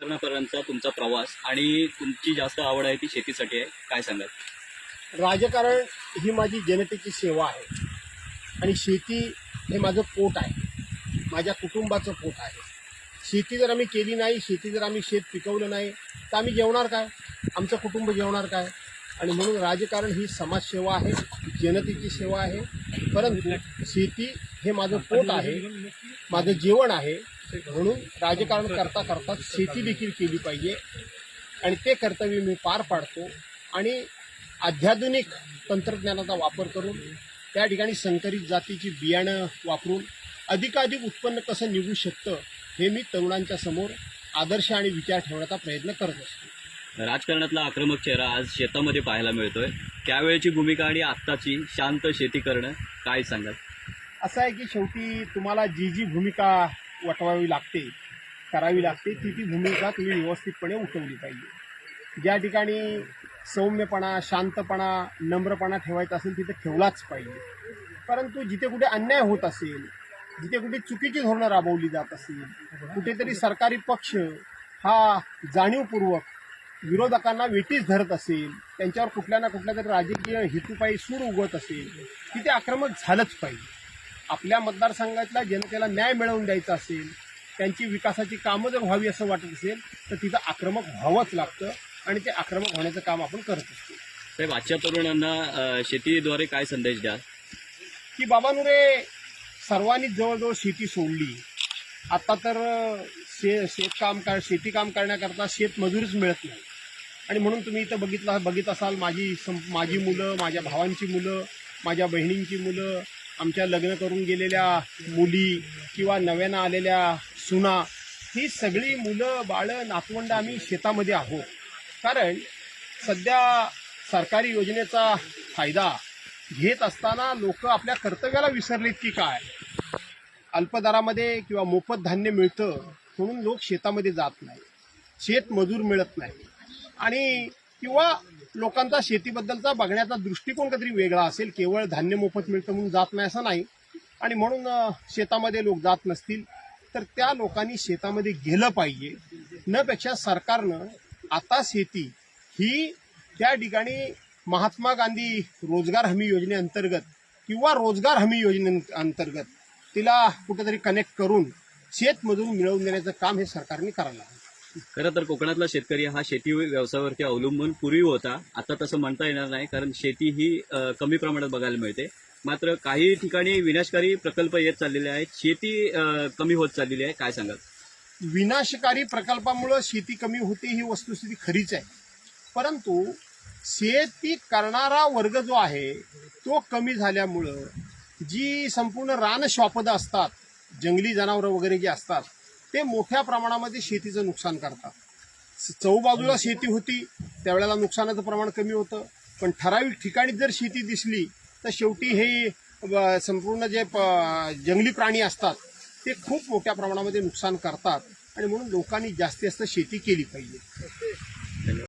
राजकारणापर्यंतचा तुमचा प्रवास आणि तुमची जास्त आवड आहे ती शेतीसाठी आहे काय सांगाल? राजकारण ही माझी जनतेची सेवा आहे. आणि शेती हे माझं पोट आहे. माझ्या कुटुंबाचं पोट आहे. शेती जर आम्ही केली नाही शेती जर आम्ही शेत पिकवलं नाही तर आम्ही जेवणार काय? आमचं कुटुंब जेवणार काय? आणि म्हणून राजकारण ही समाजसेवा आहे जनतेची सेवा आहे. परंतु शेती हे माझं पोट आहे. माझं जेवण आहे. म्हणून राजकारण करता करता शेती देखील केली पाहिजे. आणि ते कर्तव्य मी पार पाडतो. आणि अत्याधुनिक तंत्रज्ञानाचा वापर करून त्या ठिकाणी संकरित जातीची बियाणं वापरून अधिकाधिक उत्पन्न कसं निघू शकतं हे मी तरुणांच्या समोर आदर्श आणि विचार ठेवण्याचा प्रयत्न करत असतो. राजकारणातला आक्रमक चेहरा आज शेतामध्ये पाहायला मिळतोय. त्यावेळेची भूमिका आणि आत्ताची शांत शेती करणं काय सांगाल? असं आहे की शेवटी तुम्हाला जी जी भूमिका वटवावी लागते करावी लागते ती ती भूमिका तुम्ही व्यवस्थितपणे उठवली पाहिजे. ज्या ठिकाणी सौम्यपणा शांतपणा नम्रपणा ठेवायचा असेल तिथे ठेवलाच पाहिजे. परंतु जिथे कुठे अन्याय होत असेल जिथे कुठे चुकीची धोरणं राबवली जात असेल कुठेतरी सरकारी पक्ष हा जाणीवपूर्वक विरोधकांना वेटीस धरत असेल त्यांच्यावर कुठल्या ना कुठल्या तरी राजकीय हेतूपायी सूर उगवत असेल तिथे आक्रमक झालंच पाहिजे. आपल्या मतदारसंघातल्या जनतेला न्याय मिळवून द्यायचा असेल त्यांची विकासाची कामं जर व्हावी असं वाटत असेल तर तिथं आक्रमक व्हावंच लागतं आणि ते आक्रमक होण्याचं काम आपण करत असतो. साहेब आजच्या तरुणांना शेतीद्वारे काय संदेश द्याल? की बाबानुरे सर्वांनीच जवळजवळ शेती सोडली. आता तर शे शेतकाम कर शेती काम करण्याकरता शेतमजुरीच मिळत नाही. आणि म्हणून तुम्ही इथं बघितलं बघित असाल माझी सं माझी मुलं माझ्या भावांची मुलं माझ्या बहिणींची मुलं आमच्या लग्न करून गेलेल्या मुली किंवा नव्यानं आलेल्या सुना ही सगळी मुलं बाळं नातवंड आम्ही शेतामध्ये आहोत. कारण सध्या सरकारी योजनेचा फायदा घेत असताना लोक आपल्या कर्तव्याला विसरलेत की काय? अल्पदरामध्ये किंवा मोफत धान्य मिळतं म्हणून लोक शेतामध्ये जात नाही शेतमजूर मिळत नाही आणि किंवा लोकांचा शेतीबद्दलचा बघण्याचा दृष्टिकोन काहीतरी वेगळा असेल. केवळ धान्य मोफत मिळतं म्हणून जात नाही असं नाही. आणि म्हणून शेतामध्ये लोक जात नसतील तर त्या लोकांनी शेतामध्ये गेलं पाहिजे. न पेक्षा सरकारनं आता शेती ही त्या ठिकाणी महात्मा गांधी रोजगार हमी योजनेअंतर्गत किंवा रोजगार हमी योजनेअंतर्गत तिला कुठेतरी कनेक्ट करून शेतमजूर मिळवून देण्याचं काम हे सरकारने करायला हवं. खरं तर कोकणातला शेतकरी हा शेती व्यवसायावरती अवलंबून पूर्वी होता आता तसं म्हणता येणार नाही कारण शेती ही कमी प्रमाणात बघायला मिळते. मात्र काही ठिकाणी विनाशकारी प्रकल्प येत चाललेले आहेत. शेती कमी होत चाललेली आहे. काय सांगाल? विनाशकारी प्रकल्पामुळं शेती कमी होते ही वस्तुस्थिती खरीच आहे. परंतु शेती करणारा वर्ग जो आहे तो कमी झाल्यामुळं जी संपूर्ण रानश्वापदं असतात जंगली जनावरं वगैरे जी असतात ते मोठ्या प्रमाणामध्ये शेतीचं नुकसान करतात. चौबाजूला शेती होती त्यावेळेला नुकसानाचं प्रमाण कमी होतं. पण ठराविक ठिकाणी जर शेती दिसली तर शेवटी हे संपूर्ण जे प- जंगली प्राणी असतात ते खूप मोठ्या प्रमाणामध्ये नुकसान करतात. आणि म्हणून लोकांनी जास्तीत जास्त शेती केली पाहिजे.